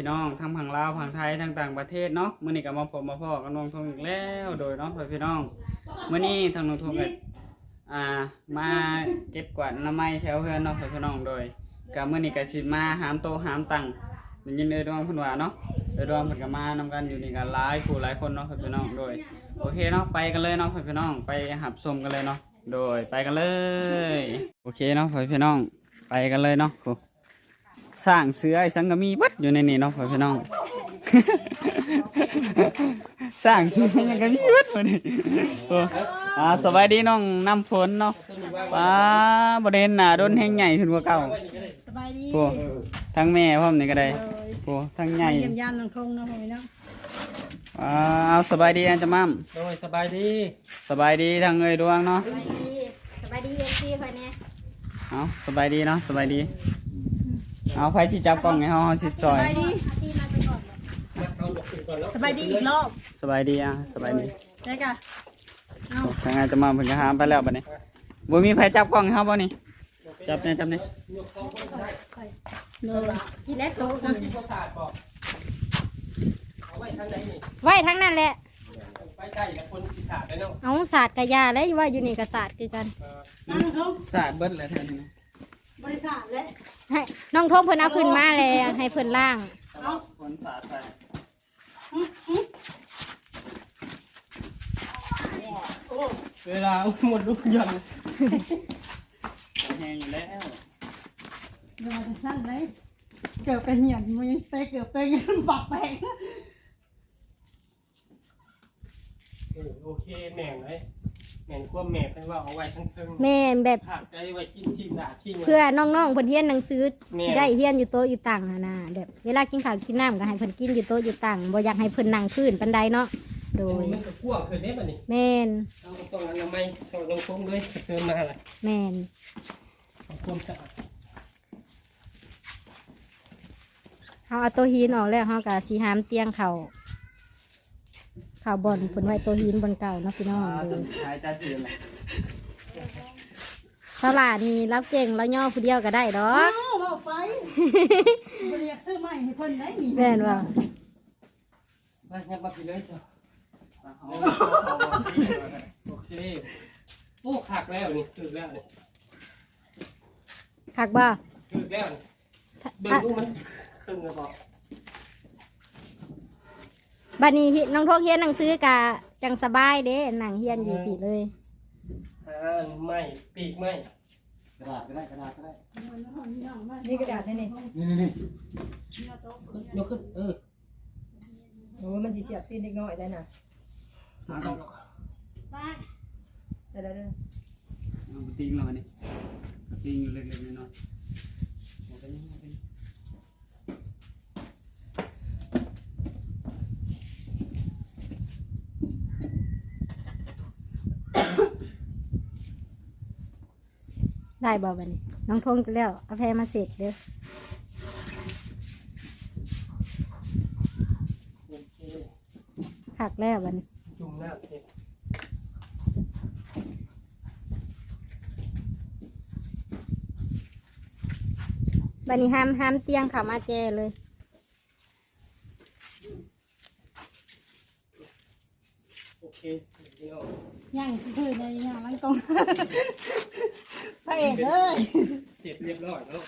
พี่น้องทั้งฝั่งลาวฝั่งไทยทั้งต่างประเทศเนาะมื้อนี้ก็มาพบมาพ่อกับน้องทงอีกแล้วโดยเนาะพ่อพี่น้องมื้อนี้ทางน้องทงก็อ่ามาเก็บกวาดอนามัยแถวเฮือนเนาะพ่อพี่น้องโดยก็มื้อนี้ก็สิมาหามโตหามตังได้ยินเด้อดวงพนว่าเนาะเด้อดวงพิ่นก็มานำกันอยู่นี่ก็หลายคู่หลายคนเนาะพ่อพี่น้องโดยโอเคเนาะไปกันเลยเนาะพ่อพี่น้องไปหับชมกันเลยเนาะโดยไปกันเลย โอเคเนาะพ่อพี่น้องไปกันเลยเนาะ สร้างเสือไอ้สังกะมีเบัดอยู่ในนี่เนาะพ่อพี่น้อง สร้างเสือยังกะมีเบัดมานี่โอ้อ่าสบายดีน้องน้ำฝนเนาะป้าบริเวณหน้าโดนแห้งใหญ่ขึ้นกว่าเก่าสบายดีโอ้ทั้งแม่พร้อมนี่ก็ได้โอ้ทั้งใหญ่เยี่ยมยามน้องทงเนาะพ่อแม่เนาะอ่าเอาสบายดีอันจะมั่มโดยสบายดีสบายดีทางเอ้ยดวงเนาะสบายดีสบายดีเอฟซีคนนี้เอาสบายดีเนาะสบายดี เอาไฟที่จับกล้องให้เฮาเฮาสิซอยสบายดีอาชีพมาไปก่อนมาเอาดอกขึ้นก่อนแล้วสบายดีอีกรอบสบายดีอะสบายดีได้กะเอาทางไงจะมาเพิ่นก็หามไปแล้วบัดนี้บ่มีไผจับกล้องให้เฮาบ่นี่จับแน่จับแน่เนอะกินแล้วโต๊ะเจ้าที่ประสาทบอกเอาไว้ข้างในนี่ไว้ทั้งนั้นแหละไปใกล้แล้วคนสิขาดไปเนาะเอาศาสตร์กะยาแล้วว่าอยู่นี่กศาสตร์คือกันเอาน้องทงสาดเบิดแล้วท่านนี่ บริษัทและให้น้องทงเพิ่นเอาขึ้นมาเลยให้เพิ่นล่างเอาคนสาดไปเวลาหมดลูกยันแห้งอยู่แล้วเดี๋ยวจะสั้นเลยเกือบเป็นเหี่ยนมีสเต็กเกือบเป็นปักแปงเออโอเคแหม่งเลย แหม่งควบแหม่ไปว่าเอาไว้ทั้งเทิงแม่นแบบขาดใจไว้กินชิงด่าชิงเพื่อน้องๆเพิ่นเรียนหนังสือแม่สิได้เรียนอยู่โต๊ะอยู่ตังหั่นน่ะแบบเวลากินข้าวกินน้ำก็ให้เพิ่นกินอยู่โต๊ะอยู่ตังบ่อยากให้เพิ่นนั่งพื้นปานใดเนาะโดยมันก็กว้างขึ้นได้ป่ะนี่แม่นเราก็ต้องอนามัยสอดลงคงเลยเติมมาอะไรแม่นเอาความสะอาดเฮาเอาโต๊ะหินออกแล้วเฮาก็สิหามเตียงเขา เขาบ่อนเพิ่นไว้โต๊ะหินบนเก่าเนาะพี่น้องอ่าโดสุยดท้ายจะถือแหละสลานี่รับเก่งแล้วย่อผู้เดียวก็ได้ดอเอากเอาไปบริษัทซื้อใหม่ให้เพิ่นได้หนีแม่นว่ามางับมาไปเลยจ้ะเอาโอเคโอ้ขาดแล้วนี่ถึกแล้วนี่คักบ่ถึกแล้วนี่เบิ่งดูมันครึ่งแล้วบอก บัดนี้ฮิน้องทองเฮียนหนังสือกะจังสบายเด้หนังเฮียนอยู่ผีเลยอ่าไม่ปีกไม่กระดาษก็ได้กระดาษก็ได้นี่กระดาษนี่นี่นี่นี่นี่ยกขึ้นเออโอ้ยมันสิเสียบตีนเล็กน้อยได้น่ะหาดอกได้ได้ได้เอาติ้งแล้วบัดนี้ติ้งอยู่เล็กๆน้อยๆโอ้เป็นยัง ไงเป็นได้บ่บัดนี้น้องทงก็แล้วเอาแพรมาเสร็จเด้อโอเคคักแล้วบัดนี้จุ่มน้ำเทบัดนี้ห้ามห้ามเตียงเขามาแจเลย โอเคพี่น้องย่างคือในย่างลังตรงพ ระเอกเลยเสร็จเรียบร้อยแล้ว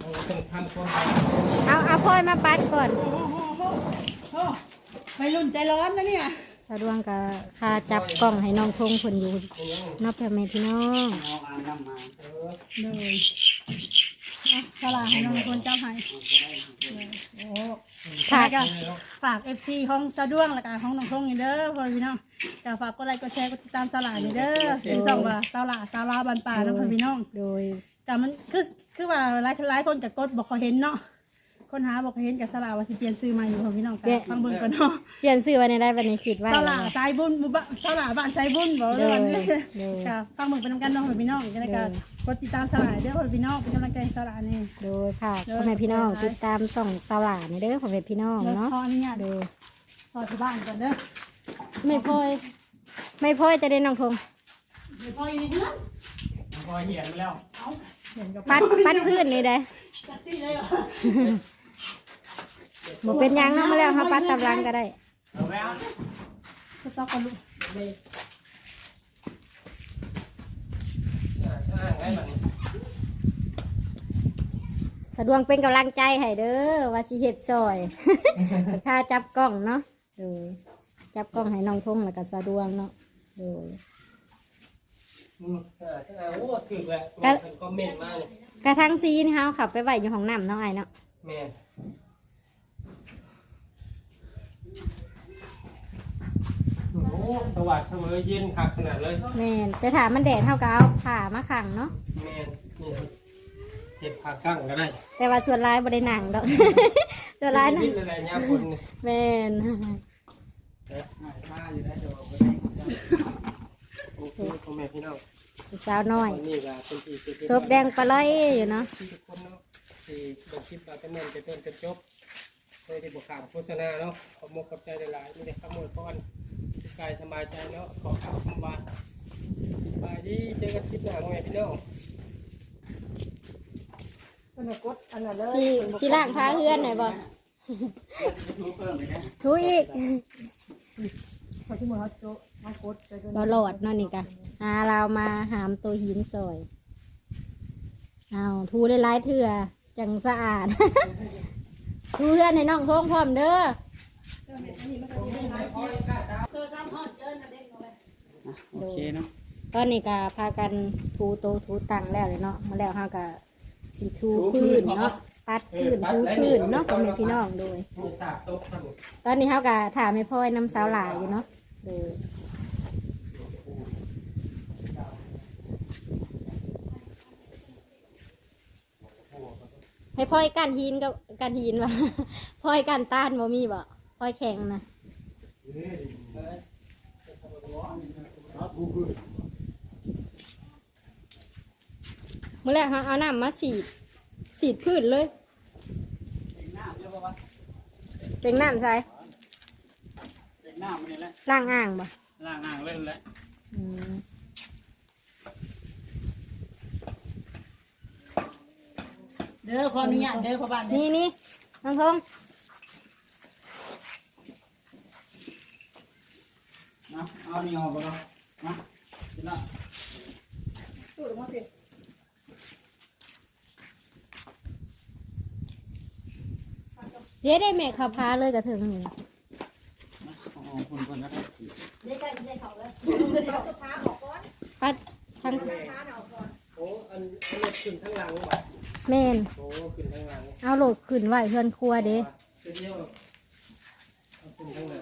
เราต้องทำความเอาเอาพลอยมาปัดก่อนโอ้โหโอ้โหไปรุ่นใจร้อนนะเนี่ยสะดวงกับคาจับกล้องให้น้องทงคนอยู่เป็นยังนอกจากแม่พี่น้องเอาอ่านน้ำมาเออเลยเอาสลาให้น้องคนเจ้าให้โอ้ค่ะฝากกันฝากเอฟซีของสะดวงและการของน้องทงนี่เด้อพ่อพี่น้อง จะฝากกดไลค์กดแชร์กดติดตามสลานี่เด้อซื้อส่องว่าสลาสลาบันป่าน้องพ่อพี่น้องโดยแต่มันคือคือว่าหลายหลายคนกับกดบอกเขาเห็นเนาะคนหาบอกเขาเห็นกับสลาว่าสิเปลี่ยนซื้อใหม่อยู่พ่อพี่น้องกันฟังเบิ่งกันเนาะเปลี่ยนชื่อไว้ในได้บัดนี้คิดว่าสลาสายบุญบุบะสลาบ้านสายบุญบอกเลยวันนี้เด้อเด้อค่ะฟังเบิ่งเป็นนำกันเน้องพ่อพี่น้องกันแล้วกันกดติดตามสลาเด้อพ่อพี่น้องเป็นกำลังใจให้สลานี่โดยค่ะพ่อแม่พี่น้องติดตามส่องสลานี่เด้อพ่อแม่พี่น้องเดี๋ยวเนาะขออนุญาตโดยขอที่บ้านก่อนเด้อ ไม่พลอยไม่พลอยจะได้น้องทงเดี๋ยวพ่ออยู่ในเรือนพอเหียนมาแล้วเอาเหมือนกับปัดปัดพื้นนี่ได้จักซี่เลยเหรอบ่เป็นหยังเนาะมาแล้วเฮาปัดตามหลังก็ได้ เอาไว้เอาสต๊อกกันลูกอ่าใช่ไงแบบนี้สะดวงเป็นกำลังใจให้เด้อว่าสิเฮ็ดซอย ถ้าจับกล้องเนาะโดย จับกล้องให้น้องทงแล้วก็สะดวงเนาะโดย อืมอ่าใช่ไงโอ้ถึกแหละก็เป็นคอมเมนต์มาเลยกระทั่งซีนี่เฮาขับไปไว้อยู่ห้องน้ำเนาะไอ้เนาะแม่นโอ้สวัสดิ์เสมอเย็นคักขนาดเลย แม่นแต่ถ้ามันแดดเฮาก็เอาผ้ามาขังเนาะแม่นนี่เห็ดผักกั้งก็ได้แต่ว่าส่วนร้ายบ่ได้หนังดอก ส่วนร้ายนะนิดอะไรเนี่ยคนนี่แม่น โอเคพ่อแม่พี่น้องสาวน้อยวันนี้ก็เป็นที่สุดซบแดงปลาไหลอยู่เนาะที่ทุกคนเนาะที่บอกคลิปเราจะเมินจะต้นจะจบเลยที่บอกข่าวโฆษณาเนาะขอบมกขอบใจหลายๆมีแต่ขโมยพรกายสบายใจเนาะขอขับคำบานสบายดีเจอกันคลิปหน้าพ่อแม่พี่น้องมันก็กดอันนั้นเลยสิสิล้างผ้าเฮือนหน่อยบ่จะทูเพิ่มเลยนะถูอีก พอที่มือเขาโจ๊ะเขากดไปจนบ่หลอดเนาะนี่กะ หาเรามาหามตัวหินซอยเอาถูหลายๆเถื่อจังสะอาดถูเฮือนให้น้องทงพร้อมเด้อเจอซ้ำฮอดเจอนะเด็กเอาไว้อะโอเคเนาะตอนนี้ก็พากันถูโตะถูตังแล้วเลยเนาะมาแล้วเฮาก็สิถูพื้นเนาะ ปัดพื้นถูพื้นเนาะพ่อแม่พี่น้องโดยมีสากโต๊ะครับผมตอนนี้เฮาก็ถามให้พ่อยน้ำสาวหลายอยู่เนาะโดยให้พ่อยกันหินกับกันหินวะ พ่อยกันต้านบ่มีบ่พ่อยแข็งนะเมื่อแรกเฮาเอาน้ำมาสีดสีดพืชเลย เด็กหน้าเรียกว่าว่า เป็นน้ำใส่เด็กหน้ามันนี่แหละล้างอ่างบ่ล่างอ่างเล่นแล้วอืมเด้อขออนุญาตเด้อพ่อบ้านเด้อนี่นี่น้องทงนะเอานี่ออกไปแล้วนะกินละ ตู้ลงมาสิ เดี๋ยวได้แม่ขับพาเลยกระถึงนี่นะเอาออกคนคนแล้วก็เด็กใกล้จะได้เขาแล้วปัดทั้งโอ้อันอันนี้ขึ้นทั้งหลังว่ะเมนโอ้ขึ้นทั้งหลังเอาโหลดขึ้นไว้เพื่อนครัวเด้เดี๋ยวเอาขึ้นทั้งหน้า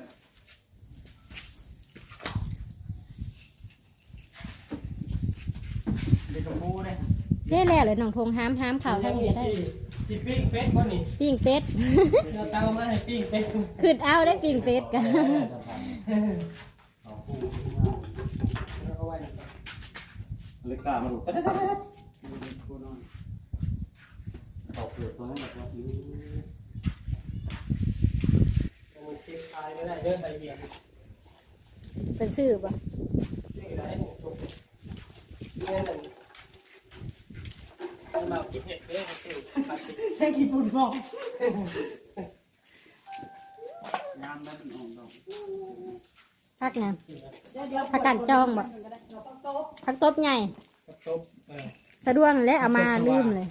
เด็กกระปูเลยได้แล้วเลยน้องทงห้ามห้ามข่าวทั้งนี้ก็ได้ที่ปิ้งเป็ดวะนี่ปิ้งเป็ด เราเตามาให้ปิ้งเป็ดขึ้นเอาได้ปิ้งเป็ดกันเอาไว้เลยกล้ามาดูปูนอนตอกเปลือกตัวนั้นแบบว่ามันเก็บตายไม่ได้เดินไปเบียดเป็นชื่อปะนี่ได้ถูกนี่นั่นเราคิดเห็ดเด้อคือปฏิแค่กี่ฝุ่นบอกยามนั้นออกดอกพักไงพักกันจองบ่พักตบใหญ่กระตบเออสะดวกและเอามาลืมเลย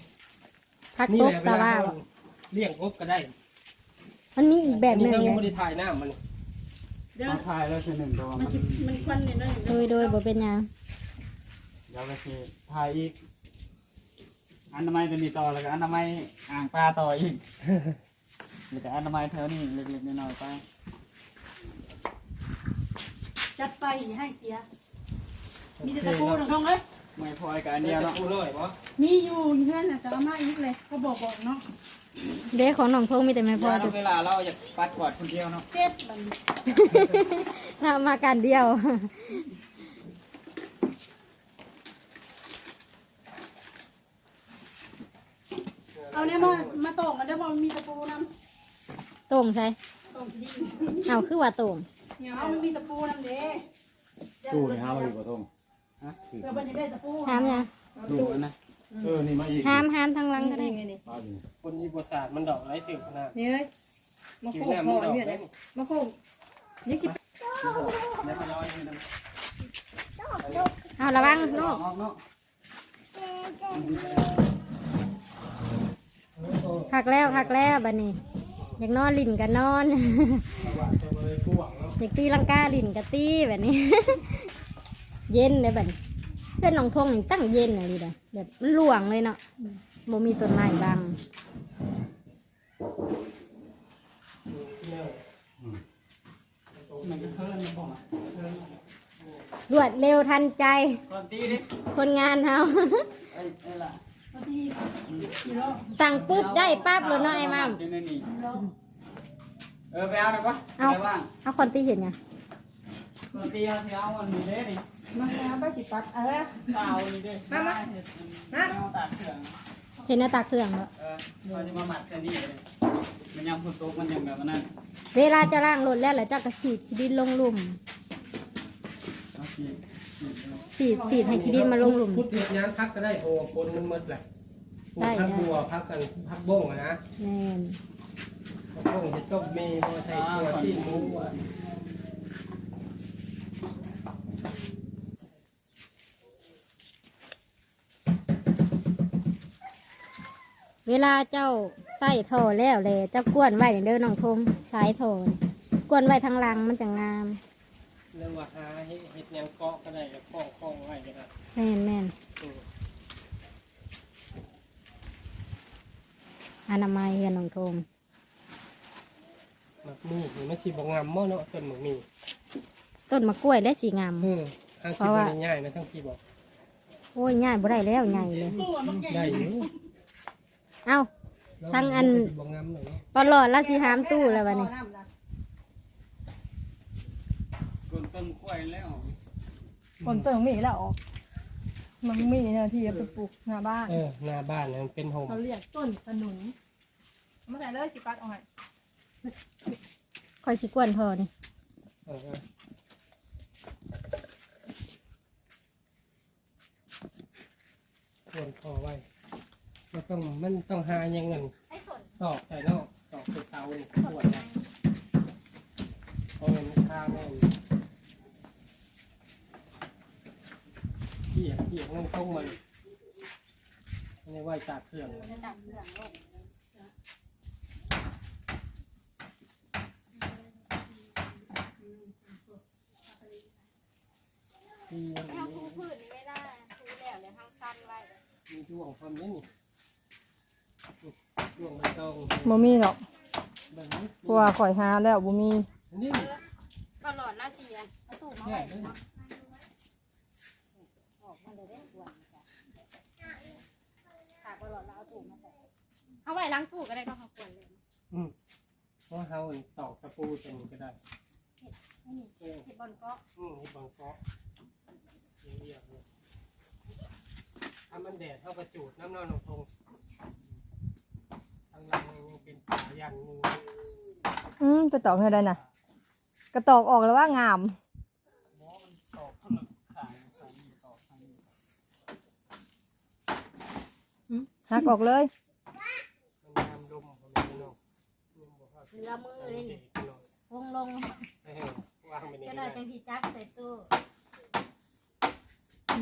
พักตบสว่าบ่เลี้ยงกบก็ได้มันมีอีกแบบหนึ่งเราเลยังยไม่ได้ถ่ายหน้ามันเด้อเอาทายแล้วคือหนึ่งตัวมัมันนมันควันเนี่ยน้อยโดยโดยบ่เป็นหยังเดี๋ยวก็คือทายอีก อันทำไมจะมีต่อแล้วก็อันทำไมอ่างปลาต่ออีกมีแต่อันทำไมแถวนี้เล็กๆน้อยๆไปจัดไปอย่าให้เสีย มีแต่ตะปูน้องทงเลยไม่พอยกับอันเดีเดียยววเนาะเนาะน้อยบ่มีอยู่เพื่อนน่ะก็เอามาอีกเลยเขาบอกบอกเนาะเด็กของน้องทงมีแต่ไม่พอพอจุเวลาเราอยากปัดกวาดคนเดียวเนาะเจ็บมัน ถ้ามาการเดียว เอาเนี่ยมา มาตรงกันได้อเพอมันมีตะปูน้ตรงใช่ำตรงที่เอาคือว่าตรงเนี่ยเอามันมีตะปูน้ำเด้ตู้ในห้างอยู่กับทงเพื่อมันจะได้ตะปูถามยังดูนะเเออ นี่มาอีกห้ามห้ามทางหลังก็ได้นี่นี่มาอีกคนยีบศาสตร์มันดอกไรถึงขนาดนี่เอ้ยมากินโคกน้ำพมัอนดอกเนี่ยได้นะมาโคกยี่สิบแล้วก็ร้อยนี่นะเอาระวังลูกออกเนาะ คักแล้วคักแล้วบัดนี้ อยากนอนลิ่นกันนอน อยากตีลังกาลิ่นกะตีแบบนี้ เย็นเลยบัดนี้เพื่อนน้องทงนี่ตั้งเย็นอะไรเด้แบบมันหลวงเลยเนาะบ่มีต้นไม้บังมันก็เทิร์นมันบอกรวดเร็วทันใจ คนงานเฮาไอ้ล่ะ สั่งปุ๊บได้ปั๊บเลยเนาะไอ้มัมอยู่ในนี่เออไปเอาหน่อยวะเอาไปว่างเอาคนตีเห็นไงก่อนตีเอาสิเอาอันนี้เด้ดิมาแล้วไปสิปัดเออเปล่านี่เด้มามามาเอาตากเครื่องเห็นหน้าตาเครื่องแล้วเออเราจะมาหมัดเส้นนี้เลยมันยังพุทโต๊ะมันยังแบบนั้น เวลาจะล้างรถแล้วแล้วเจ้าก็สีดขี้ดินลงหลุมโอเค สีดสีดให้ขี้ดินมาลงหลุม พุทธเทียนน้ำพักก็ได้โอ้ปนมันหมดแหละปลูกได้ พักได้บัวพักกันพักบ้งอะนะแม่นพักบ้งจะต้มเมย์พอใส่ตัวที่หมูอะเวลาเจ้าใส่โถแล้วเลยเจ้ากวนไว้เด้อน้องทมสายโถนี่กวนไว้ทางหลังมันจะงาม เรื่องว่าหาเฮ็ดเฮ็ดหยังเกาะก็ได้แล้วคล้องคล้องไว้ก็ได้แม่นแม่นอืมอนามัยเฮือนน้องทมหมักมีนี่มันสิบ่งามเมื่อเนาะต้นหมักมีต้นมะกล้วยและสีงามเออทางเพสิราะบ่ว่าได้ง่ายนะทั้งพี่บอกโอ้ยง่ายบ่ได้แล้วใหญ่เลย ได้อยู่เอ้า ทั้งอันบ่งามหน่อยเนาะปลอดละสิหามตู้แล้ววันนี้กน ต้นกล้วยแล้วคนต้นมีแล้วออกมันมีเนี่ยที่เอาไปปลูกหน้าบ้าน เออหน้าบ้านนั้นเป็นโฮมเขาเรียกต้นขนุนเอามาใส่เลยสิปัดเอาให้คอยสิกวนพอนี่เออเออควรพอไว้มันต้องมันต้องหาอยังเงินตอกใส่นอกตอกใส่เสานี่ขวดนะเพราะมันค่าแม่ นเกี่ยเกี่ยนั่งตรงมันในไหวจากเครื่องที่ถ้าคูพืชนี่ไม่ได้คูแล้วเลยทางสั้นไว้มีดวงความนี้นี่ดวงใบตองบ่มีหรอกแบบนี้เพราะว่าข่อยหาแล้วบ่มีอันนี้ปลอดละสิอันเอาตู้มาแค่ไว้ นี้ ออกมาเลยได้ส่วนจ้ะค่ะปลอดละเอาตู้มาใส่ เอาไว้ล้างตู้ก็ได้ก็เขาควรเลยอืมเพราะเขาตอกตะปูเป็นก็ได้ไม่มีเออเห็ดบอลก็อืมนี่บางเกาะเรียบๆเลยถ้ามันแดดเท่ากระจูดน้ำนอนตรงทางหลังยังเป็นป่ายันงูอืมไปตอกให้ได้น่ะ กระตอกออกแล้วว่างามตอกข้างหลังขายขายนี่ตอกข้างนี้หักออกเลย มันงามดมผมไม่นอก ยังบอกว่าเรือมือเลยนี่วงลงเออวางไปนี่จะก็ได้จังสีจักใส่ตู้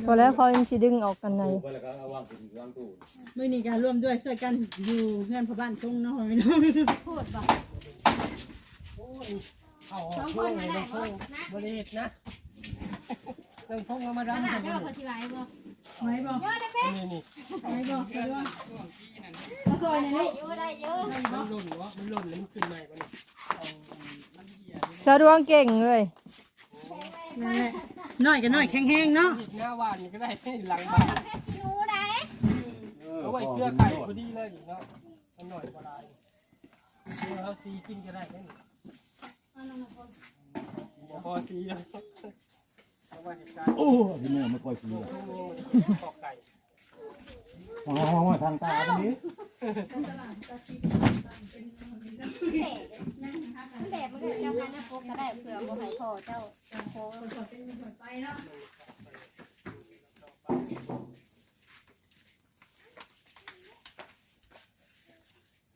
พอแล้วเขายังสิดึงออกกันในตู้ไปแล้วก็เอาวางถึงวางตู้มื้อนี้ก็ร่วมด้วยช่วยกันอยู่เพื่อนพ่อบ้านทุ่งเนาะพี่น้องพูดบอกโอ้ยเอาออกช่วงไหนลงพงบริเหตุนะลงพงเอามาขดำนาดทำเจ้าไมเขาที่ไหนบ่ไว้บ่เยอะได้ไหมนี่นี่ไว้บ่ไว้บ่ ซอยในได้นี้เยอะได้เยอะมันหล่นวะมันหล่นแล้วมันขึ้นใหม่ปะนี่เอามันเหี้ยนี่สะดวกเก่งเลยนั่นแหละน้อยก็น้อยแข็งแห้งเนาะเห็ดหน้าหวานนี่ก็ได้ให้หลังบ้านแค่กินหนูได้เอาไว้เกลือไก่พอดีเลยนี่เนาะมันหน่อยกว่าลายเราซีกินก็ได้ไหมบ่พอซีแล้วเอาไว้เหตุการณ์โอ้พี่แม่ไม่ค่อยซื้อช่วงนี้มันตอกไก่ อ๋อทางตาตรงนี้มัน แบบมันก็เจ้าคณะพบก็ได้เผื่อบ่ให้พอเจ้าโค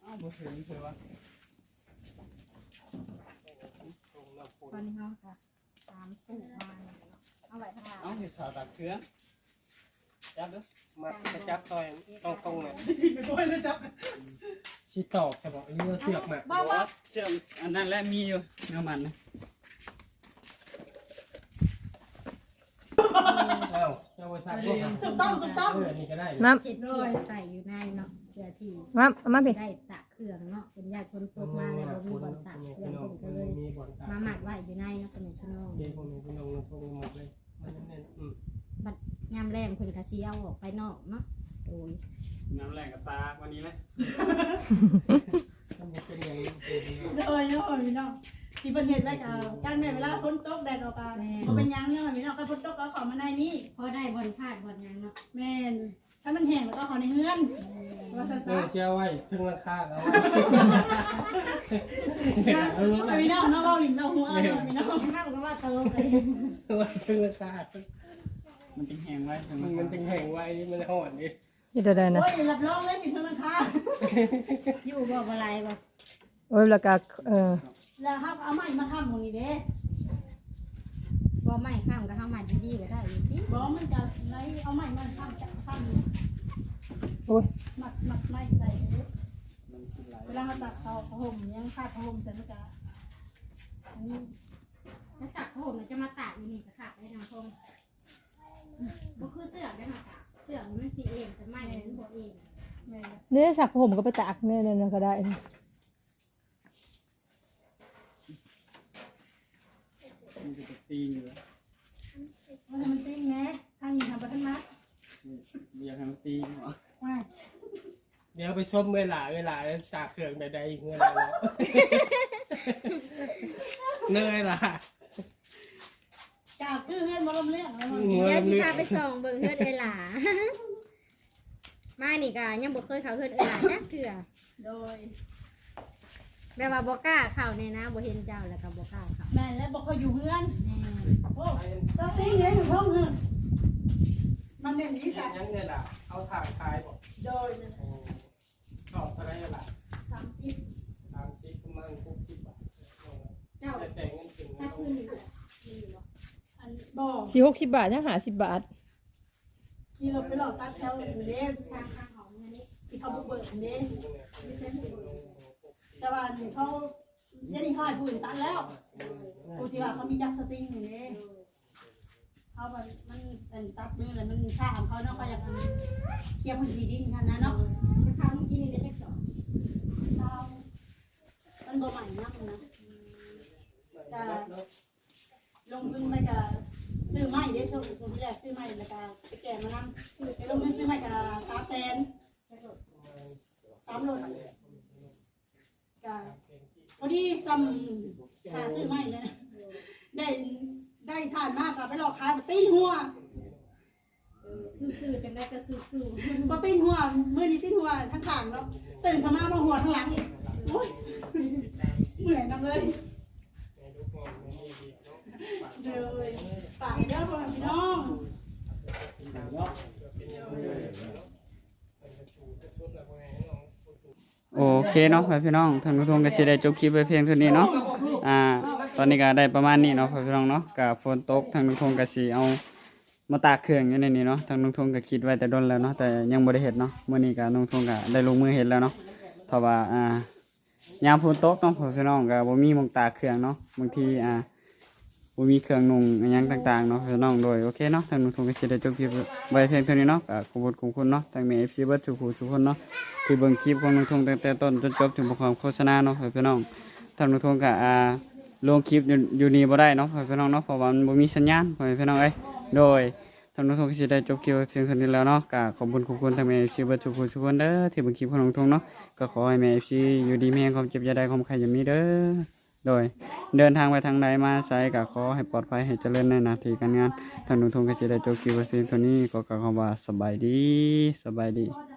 อ้าวบ่ถึงเถอวะตอนนี้เขาค่ะสามปู่มาเอาไว้ทางเอาเห็ดสาตักเชื้อจับเด้วย มาจะจับซอยต้องตรงๆเลยไปบ่ได้จับชี้ตอกใช่ป่ะอันนี้เราเสือกมาบ่ว่าเชื่อมอันนั้นแหละมีอยู่เนื้อมันนะอ้าวเจ้าบริษัทพวกนั้นถูกต้องถูกต้องเออนี่ก็ได้มาเห็ดที่ใส่อยู่ในเนาะเสื้อที่มาเอามาพี่ได้ตากเครื่องเนาะเป็นญาติคนตกมาแล้วบ่มีบ่อนตากเครื่องผมก็เลย มีบ่อนตากมาหมัดไว้อยู่ในเนาะเป็นพี่น้อง เด็กพวกนี้พี่น้องลงทงหมดเลยมันแน่นๆอืม ยามแรงเพิ่นก็สิเอาออกไปนอกเนาะโดยน้ำแรงกับตาวันนี้แหละต้องเป็นอย่างนี้เองเออเนาะพี่น้องที่เพิ่นเฮ็ดไว้กับการแม่เวลาฝนตกแดดออกมาบ่เป็นหยังเนาะพี่น้องก็ฝนตกก็เข้ามาในนี้พอได้บ่อนพาดบ่อนหยังเนาะแม่นถ้ามันแห้งแล้วก็เข้าในเฮือนว่าซั่นเอซะ อเจ้าไว้ถึงราคาแล้วเออพี่น้องเนาะเว้าลิ้นเว้าหัวเนาะพี่น้องข้ามก็ว่าตลกเลยว่าถึงราคา มันจึงแห้งไว้ถึงมันมันจึงแห้งไว้มันห่อนนี่นี่ตัวใดนะโอ้ยรับรองเลยผิดธรรมชาติอยู่บ่บ่ไรบ่โอ้ยแล้วก็เออแล้วครับเอาไม้มาทำตรงนี้เด้บ่ไม่ข้ามก็เฮามาดีๆก็ได้อยู่ติบอกมันจะไล่เอาไม้มาทำจะทำโอ้ยมัดมัดไม้ใส่เด้มันสิไหลเวลาเราตัดเขาผ้าห่มยังคาดผ้าห่มเสร็จแล้วก็อันนี้ถ้าสักผมจะมาตากอยู่นี่ก็ขาดได้นำทงบ่คือเสื้อได้มาตากเสื้อมันสิเองแต่ไม่มันบ่เอง แม่ เนี่ยสักผมก็ไปตากเนี่ยเนี่ยก็ได้มันจะตีอยู่แล้วมันมันติ้งแง่ทางนี้ทำไปทั้งมัดเรียกให้มันตีหัวว่าเดี๋ยวไปชมเวลาเวลาตากเครื่องใดๆเงื่อนแล้วเนื่อยล่ะจากคือเฮือนมาลมเรื่องแล้วมันเดี๋ยวสิพาไปส่องเบิ่งเฮือดเอหลา มานี่ก็ยังบ่เคยเข้าเฮือดเอหลาจักเทื่อโดย แบบว่าบ่กล้าเข้าเนี่ยนะบ่เห็นเจ้าแล้วก็บ่กล้าเข้าแม่และบอกเขาอยู่เฮือนแน่โอ้ต้องติ้งเงี้ยอยู่ห้องเฮือนมันเด่นที่ยัสุงดยังเนี่ยล่ะเอาถ่างคายบอกโดยชอบอะไรล่ะสามสิบสามสิบประมาณหกสิบบาทเจ้าแต่เงินถึงถ้าคืนอยู่มีอยู่บ่อันบอกสี่หกสิบบาทยังหาสิบบาท ที่เราไปหลอกตัดแถวอยู่เด้ทางทางของเงินนี้ที่เขาบุกเบิกเด้ไม่ใช่ผู้บริแต่ว่าเขาจะนี่เขาให้ผู้อื่นตัดแล้วผู้ที่ว่าเขามีจักสติงอยู่เด้เขาแบบมันเป็นตัดมือเลยมันค่าของเขาเนาะเขาอยากเคลียร์พื้นที่ดินท่านนะเนาะจะพามึงกินนี่ได้จักสองเศร้ามันบ่ใหม่นักนะจะลงทุนไปกับ ซื้อไม้เด้ช่วงช่วงที่แรกซื้อไม้แล้วก็ไปแก่มานำไปลงทุนซื้อไม้กับสามแสนสามโลกับพอดีทำค่าซื้อไม้เลยนะได้ได้ทานมากกับไปหลอกขายมาตีหัวซื่อๆจังได้ก็ซื่อพอตีหัวมือนี้ตีหัวทั้งขางแล้วตื่นสมามาหัวทั้งหลังอีกโอ้ยเหนื่อยนำเลย เลยฝากเด้อพ่อแม่พี่น้องโอเคเนาะพี่น้องท่านผู้ชมก็สิได้จบคลิปไปเพียงเท่านี้เนาะอ่า ตอนนี้ก็ได้ประมาณนี้เนาะพี่น้องเนาะกับฝนตกทางลุงทงก็สิเอามาตากเครื่องอยู่ในนี้เนาะทางลุงทงก็คิดไว้แต่ดนแล้วเนาะแต่ยังบ่ได้เฮ็ดเนาะมื้อนี้ก็ลุงทงก็ได้ลงมือเฮ็ดแล้วเนาะเพราะว่าอ่ายามฝนตกเนาะพี่น้องก็บ่มีมองตากเครื่องเนาะบางทีอ่า บ่มีเครื่องนุ่งอิหยังต่างๆเนาะพี่น้องโดยโอเคเนาะทางลุงทงก็สิได้จบคลิปไว้เพียงเท่านี้เนาะก็ขอบคุณขอบคุณเนาะทางแม่ FC เบิดทุกผู้ทุกคนเนาะที่เบิ่งคลิปของลุงทงตั้งแต่ต้นจนจบถึงความโฆษณาเนาะพี่น้องท่านลุงทงก็อ่าลงคลิปอยู่อยู่นี่บ่ได้เนาะพี่น้องเนาะเพราะว่ามันบ่มีสัญญาณพี่น้องเอ้ยโดยท่านลุงทงก็สิได้จบคลิปไว้เพียงเท่านี้แล้วเนาะก็ขอบคุณขอบคุณทางแม่ FC เบิดทุกผู้ทุกคนเด้อที่เบิ่งคลิปของลุงทงเนาะก็ขอให้แม่ FC อยู่ดีมีแรงความเจ็บอย่าได้ความใครอย่ามีเด้อ โดยเดินทางไปทางใดมาใช้กับขอให้ปลอดภัยให้เจริญในหนาทีการงานท่านลุงทงก็สิได้จบคลิปไว้เพียงเท่านี้ก็กล่าวคำว่าสบายดีสบายดี